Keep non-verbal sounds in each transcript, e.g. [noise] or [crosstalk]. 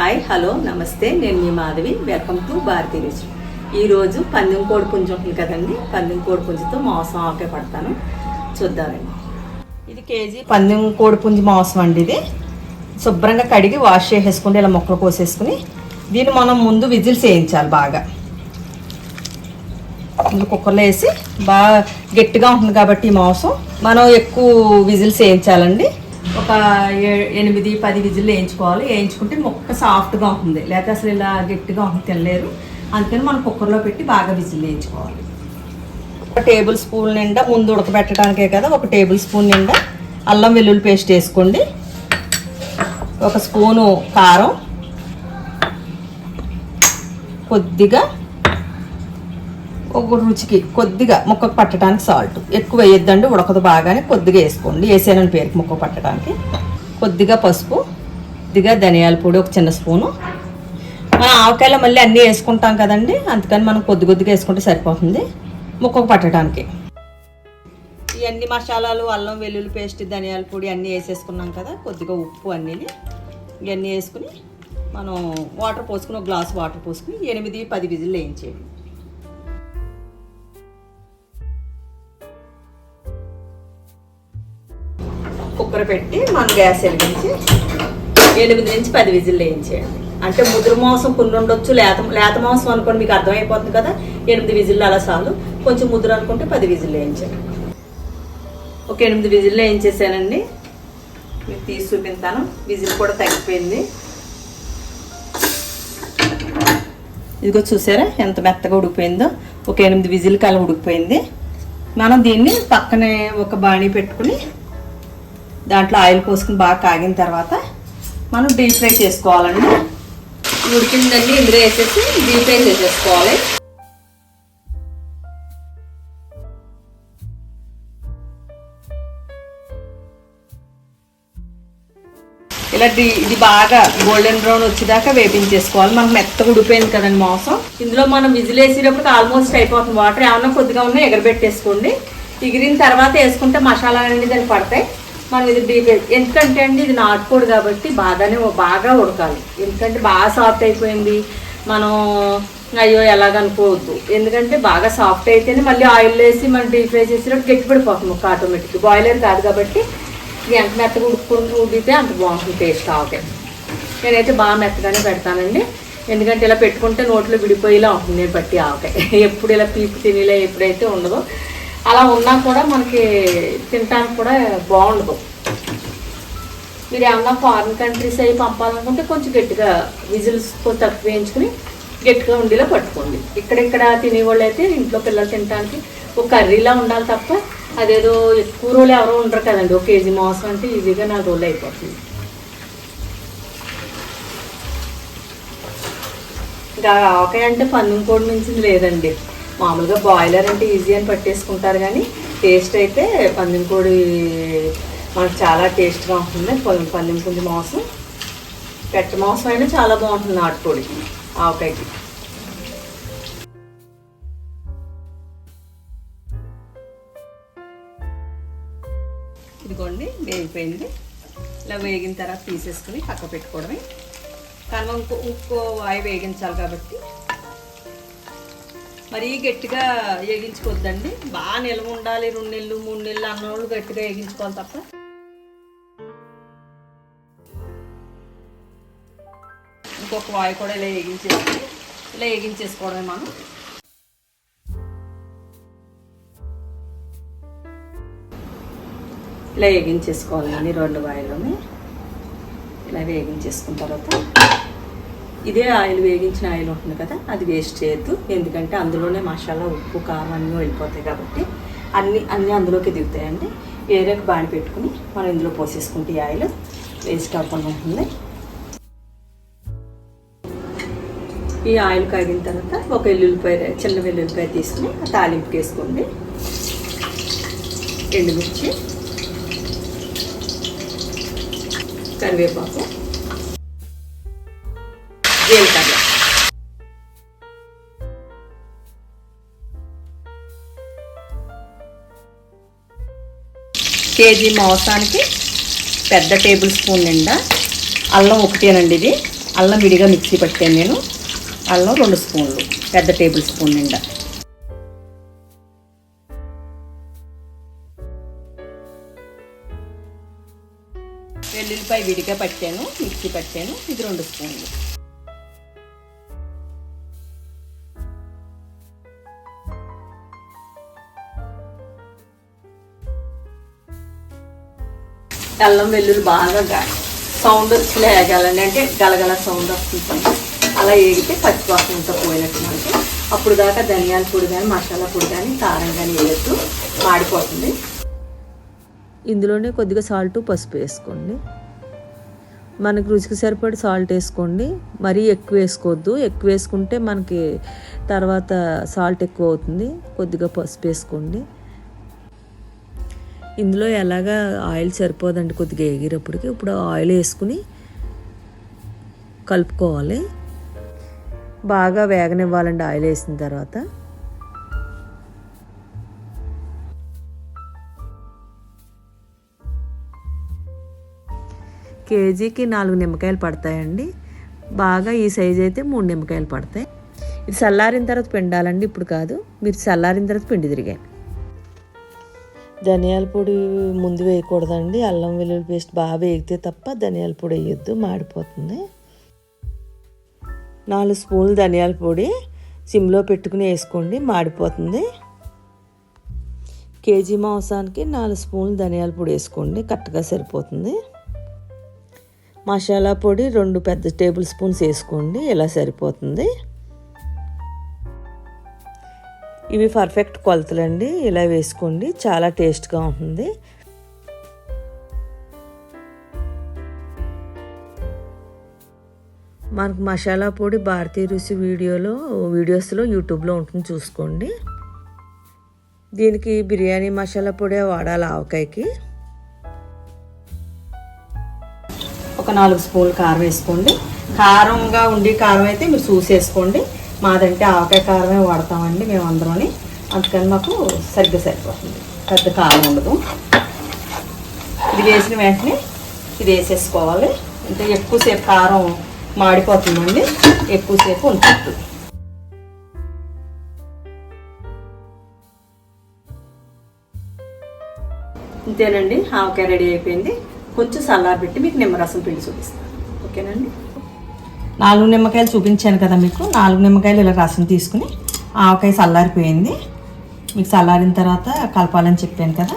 Hi hello నమస్తే. నేను మీ మాధవి. వెల్కమ్ టు భారతీ రుచి ఈరోజు పందెం కోడి పుంజు ఉంటుంది కదండి. పందెం కోడి పుంజుతో మాంసం ఆకే పడతాను. చూద్దామండి. ఇది కేజీ పందెం కోడి పుంజు మాంసం అండి ఇది. శుభ్రంగా కడిగి వాష్ చేసేసుకుని ఇలా మొక్కలు కోసేసుకుని దీన్ని మనం ముందు విజిల్స్ వేయించాలి బాగా. ముందు కుక్కర్లో వేసి బాగా గట్టిగా ఉంటుంది కాబట్టి ఈ మాంసం. మనం ఎక్కువ విజిల్స్ వేయించాలండి. ఒక ఏ- ఎనిమిది పది విజిల్లు వేయించుకోవాలి. వేయించుకుంటే ముక్క సాఫ్ట్గా ఉంటుంది. లేకపోతే అసలు ఇలా గట్టిగా ఉంటుంది తినలేరు అందుకని మనం కుక్కర్లో పెట్టి బాగా విజిల్ వేయించుకోవాలి. ఒక టేబుల్ స్పూన్ నిండా ముందు ఉడకబెట్టడానికే కదా ఒక టేబుల్ స్పూన్ నిండా అల్లం వెల్లుల్లి పేస్ట్ వేసుకోండి. ఒక స్పూను కారం. కొద్దిగా ఒక రుచికి కొద్దిగా ముక్కకు పట్టడానికి సాల్ట్ ఎక్కువ వేయొద్దండి ఉడకదు బాగానే కొద్దిగా వేసుకోండి. వేసానని పేరుకి ముక్క పట్టడానికి. కొద్దిగా పసుపు కొద్దిగా ధనియాల పొడి ఒక చిన్న స్పూను. మనం ఆవకాయలు మళ్ళీ అన్నీ వేసుకుంటాం కదండి అందుకని మనం కొద్ది కొద్దిగా వేసుకుంటే సరిపోతుంది ముక్కకు పట్టడానికి. ఇవన్నీ మసాలాలు అల్లం వెల్లుల్లి పేస్ట్ ధనియాల పొడి అన్నీ వేసేసుకున్నాం కదా కొద్దిగా ఉప్పు అన్నీ ఇవన్నీ వేసుకుని మనం వాటర్ పోసుకుని ఒక గ్లాస్ వాటర్ పోసుకుని ఎనిమిది పది విజిల్ వేయించేయండి. కుక్కర్ పెట్టి మనం గ్యాస్ వెలిగించి ఎనిమిది నుంచి పది విజిల్లు వేయించేయండి. అంటే ముదురు మాంసం కొన్ని ఉండొచ్చు లేత లేత మాంసం అనుకోండి మీకు అర్థమైపోతుంది కదా ఎనిమిది విజిల్లు అలా చాలు. కొంచెం ముదురు అనుకుంటే పది విజిల్లు వేయించండి. ఒక ఎనిమిది విజిల్లు వేయించేసానండి. మీకు తీసి చూపిస్తాను. విజిల్ కూడా తగ్గిపోయింది. ఇదిగో చూసారా ఎంత మెత్తగా ఉడికిపోయిందో. ఒక ఎనిమిది విజిల్ కల ఉడికిపోయింది. మనం దీన్ని పక్కనే ఒక బాణీ పెట్టుకుని దాంట్లో ఆయిల్ పోసుకుని బాగా కాగిన తర్వాత మనం డీప్ ఫ్రై చేసుకోవాలండి. ఉడికిందండి ఇందులో వేసేసి డీప్ ఫ్రై చేసేసుకోవాలి. ఇలా డి- ఇది బాగా గోల్డెన్ బ్రౌన్ వచ్చేదాకా వేపించేసుకోవాలి. మనకు మెత్తగా ఉడిపోయింది కదండి మాంసం. ఇందులో మనం విజిల్ వేసేటప్పుడు ఆల్మోస్ట్ అయిపోతుంది. వాటర్ ఏమన్నా కొద్దిగా ఉన్నా ఎగరబెట్టేసుకోండి. ఎగిరిన తర్వాత వేసుకుంటే మసాలా అనేది దానికి పడతాయి. మనం ఇది డీప్ ఎందుకంటే అండి ఇది నాటుకోడు కాబట్టి బాగానే బాగా ఉడకాలి. ఎందుకంటే బాగా సాఫ్ట్ అయిపోయింది. మనం అయ్యో ఎలాగనుకోవద్దు ఎందుకంటే బాగా సాఫ్ట్ అయితేనే మళ్ళీ ఆయిల్ వేసి మనం డీప్ ఫ్రై చేసినప్పుడు గట్టిపడిపోతుంది ముక్క ఆటోమేటిక్ బాయిలర్ కాదు కాబట్టి ఎంత మెత్తగా ఉడుకుని ఉడితే అంత బాగుంటుంది టేస్ట్ ఆవకాయ నేనైతే బాగా మెత్తగానే పెడతానండి. ఎందుకంటే ఇలా పెట్టుకుంటే నోట్లో విడిపోయేలా ఉంటుంది నేను బట్టి ఆవకాయ [laughs] ఎప్పుడు ఇలా పీపు తినేలా ఎప్పుడైతే ఉండదో అలా ఉన్నా కూడా మనకి తినడానికి కూడా బాగుండదు. మీరు ఏమన్నా ఫారిన్ కంట్రీస్ అవి పంపాలనుకుంటే కొంచెం గట్టిగా విజిల్స్ తక్కువ వేయించుకుని గట్టిగా ఉండేలా పట్టుకోండి. ఇక్కడిక్కడ తినేవాళ్ళు అయితే ఇంట్లో పిల్లలు తినడానికి ఒక కర్రీలా ఉండాలి తప్ప అదేదో ఎక్కువ రోజులు ఎవరో ఉండరు కదండి. ఒక కేజీ మాంసం అంటే ఈజీగా నాలుగు రోజులు అయిపోతుంది. ఇంకా ఆవకాయ అంటే పందెం కోడి మించింది లేదండి. మామూలుగా బాయిలర్ అంటే ఈజీ అని పట్టేసుకుంటారు కానీ టేస్ట్ అయితే పందెం కోడి మనకు చాలా టేస్ట్గా ఉంటుంది. పం- పందెం పుంజి మాంసం. పెట్ట మాంసం అయినా చాలా బాగుంటుంది నాటుకోడి ఆవకాయకి. ఇదిగోండి వేగిపోయింది. ఇలా వేగిన తర్వాత తీసేసుకుని పక్క పెట్టుకోవడమే. కానీ ఇంకో ఇంకో వాయి వేగించాలి కాబట్టి మరీ గట్టిగా వేగించుకోవద్దండి బాగా నిల్వ ఉండాలి రెండు నెలలు మూడు నెలలు అన్నోళ్ళు గట్టిగా వేగించుకోవాలి తప్ప. ఇంకొక వాయి కూడా ఇలా వేగించేసి ఇలా వేగించేసుకోవడమే మనం. ఇలా వేగించేసుకోవాలండి రెండు వాయిలోనే. ఇలా వేగించేసుకున్న తర్వాత. ఇదే ఆయిల్ వేగించిన ఆయిల్ ఉంటుంది కదా అది వేస్ట్ చేయొద్దు. ఎందుకంటే అందులోనే మసాలా ఉప్పు కారం అన్నీ వెళ్ళిపోతాయి కాబట్టి అన్నీ అన్నీ అందులోకి దిగుతాయండి. వేరే బాణి పెట్టుకుని మనం ఇందులో పోసేసుకుంటే ఈ ఆయిల్ వేస్ట్ అవ్వకుండా ఉంటుంది. ఈ ఆయిల్ కాగిన తర్వాత ఒక వెల్లుల్లిపాయ చిన్న వెల్లుల్లిపాయ తీసుకుని తాలింపుకి వేసుకోండి. ఎండుమిర్చి కరివేపాకు కేజీ మాంసానికి పెద్ద టేబుల్ స్పూన్ నిండా అల్లం ఒకటేనండి ఇది. అల్లం విడిగా మిక్సీ పట్టాను నేను. అల్లం రెండు స్పూన్లు పెద్ద టేబుల్ స్పూన్ నిండా. వెల్లుల్లిపాయ విడిగా పట్టాను మిక్సీ పట్టాను ఇది రెండు స్పూన్లు. అల్లం వెల్లుల్లి బాగా గా- సౌండ్ వచ్చి లేగాలండి అంటే గలగల సౌండ్ వస్తుంది. అలా ఏగితే పచ్చివాసనతో పోయినట్టు మనకి. అప్పుడు దాకా ధనియాల పొడి కానీ మసాలా పొడి కానీ కారం కానీ వేయద్దు. మాడిపోతుంది. ఇందులోనే కొద్దిగా సాల్ట్ పసుపు వేసుకోండి. మనకు రుచికి సరిపడి సాల్ట్ వేసుకోండి. మరీ ఎక్కువ వేసుకోవద్దు. ఎక్కువ వేసుకుంటే మనకి తర్వాత సాల్ట్ ఎక్కువ అవుతుంది. కొద్దిగా పసుపు వేసుకోండి. ఇందులో ఎలాగా ఆయిల్ సరిపోదండి కొద్దిగా ఎగిరేపటికి ఇప్పుడు ఆయిల్ వేసుకుని కలుపుకోవాలి. బాగా వేగనివ్వాలండి ఆయిల్ వేసిన తర్వాత. కేజీకి నాలుగు నిమ్మకాయలు పడతాయండి. బాగా ఈ సైజ్ అయితే మూడు నిమ్మకాయలు పడతాయి. ఇది చల్లారిన తర్వాత పిండాలండి ఇప్పుడు కాదు. మీరు చల్లారిన తర్వాత పిండి తిరిగాయి ధనియాల పొడి ముందు వేయకూడదండి. అల్లం వెల్లుల్లి పేస్ట్ బాగా వేగితే తప్ప ధనియాల పొడి వేయొద్దు మాడిపోతుంది. నాలుగు స్పూన్లు ధనియాల పొడి సిమ్లో పెట్టుకుని వేసుకోండి మాడిపోతుంది. కేజీ మాంసానికి నాలుగు స్పూన్లు ధనియాల పొడి వేసుకోండి కరెక్ట్గా సరిపోతుంది. మసాలా పొడి రెండు పెద్ద టేబుల్ స్పూన్స్ వేసుకోండి ఇలా సరిపోతుంది. ఇవి పర్ఫెక్ట్ కొలతలండి. ఇలా వేసుకోండి. చాలా టేస్ట్గా ఉంటుంది. మనకు మసాలా పొడి భారతీయ రుచి వీడియోలో వీడియోస్లో యూట్యూబ్లో ఉంటుంది చూసుకోండి. దీనికి బిర్యానీ మసాలా పొడి వాడాలి ఆవకాయకి. ఒక నాలుగు స్పూన్లు కారం వేసుకోండి. కారంగా ఉండి కారం అయితే మీరు చూసేసుకోండి. మాదంటే ఆవకాయ కారమే వాడతామండి మేము అందరం అందుకని మాకు సరిగ్గా సరిపోతుంది. పెద్ద కారం ఉండదు. ఇది వేసిన వెంటనే ఇది వేసేసుకోవాలి. అంటే ఎక్కువసేపు కారం మాడిపోతుందండి. ఎక్కువసేపు ఉంటుంది ఇంతేనండి. ఆవకాయ రెడీ అయిపోయింది. కొంచెం చల్లారబెట్టి మీకు నిమ్మరసం పిండి చూపిస్తాను. ఓకేనండి? నాలుగు నిమ్మకాయలు చూపించాను కదా మీకు. నాలుగు నిమ్మకాయలు ఇలా రసం తీసుకుని ఆవకాయ చల్లారిపోయింది. మీకు చల్లారిన తర్వాత కలపాలని చెప్పాను కదా.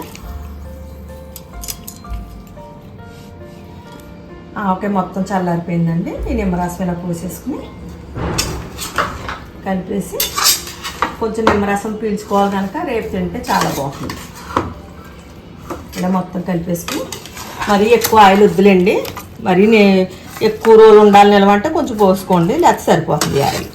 ఆవకాయ మొత్తం చల్లారిపోయిందండి. ఈ నిమ్మరసం ఇలా పోసేసుకుని కలిపేసి కొంచెం నిమ్మరసం పీల్చుకోవాలి కనుక రేపు తింటే చాలా బాగుంటుంది. ఇలా మొత్తం కలిపేసుకుని మరీ ఎక్కువ ఆయిల్ వద్దులేండి. మరీ నే ఎక్కువ రోజులు ఉండాలి నిలవంటే కొంచెం పోసుకోండి లేకపోతే సరిపోతుంది ఆయిల్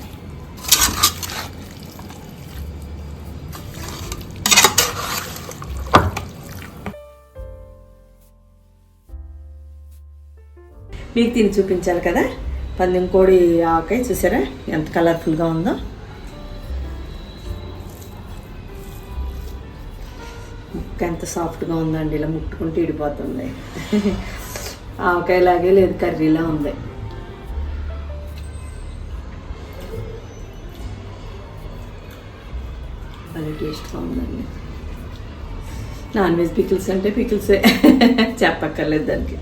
మీకు తిని చూపించాలి కదా? పందెం కోడి ఆకాయ చూసారా? ఎంత కలర్ఫుల్గా ఉందో. ముక్క ఎంత సాఫ్ట్గా ఉందండి ఇలా ముట్టుకుంటే ఇడిపోతుంది. ఆవకాయలాగే లేదు కర్రీలా ఉంది. భలే టేస్ట్గా ఉందండి. నాన్ వెజ్ పికిల్స్ అంటే పికిల్సే. చెప్పక్కర్లేదు దానికి.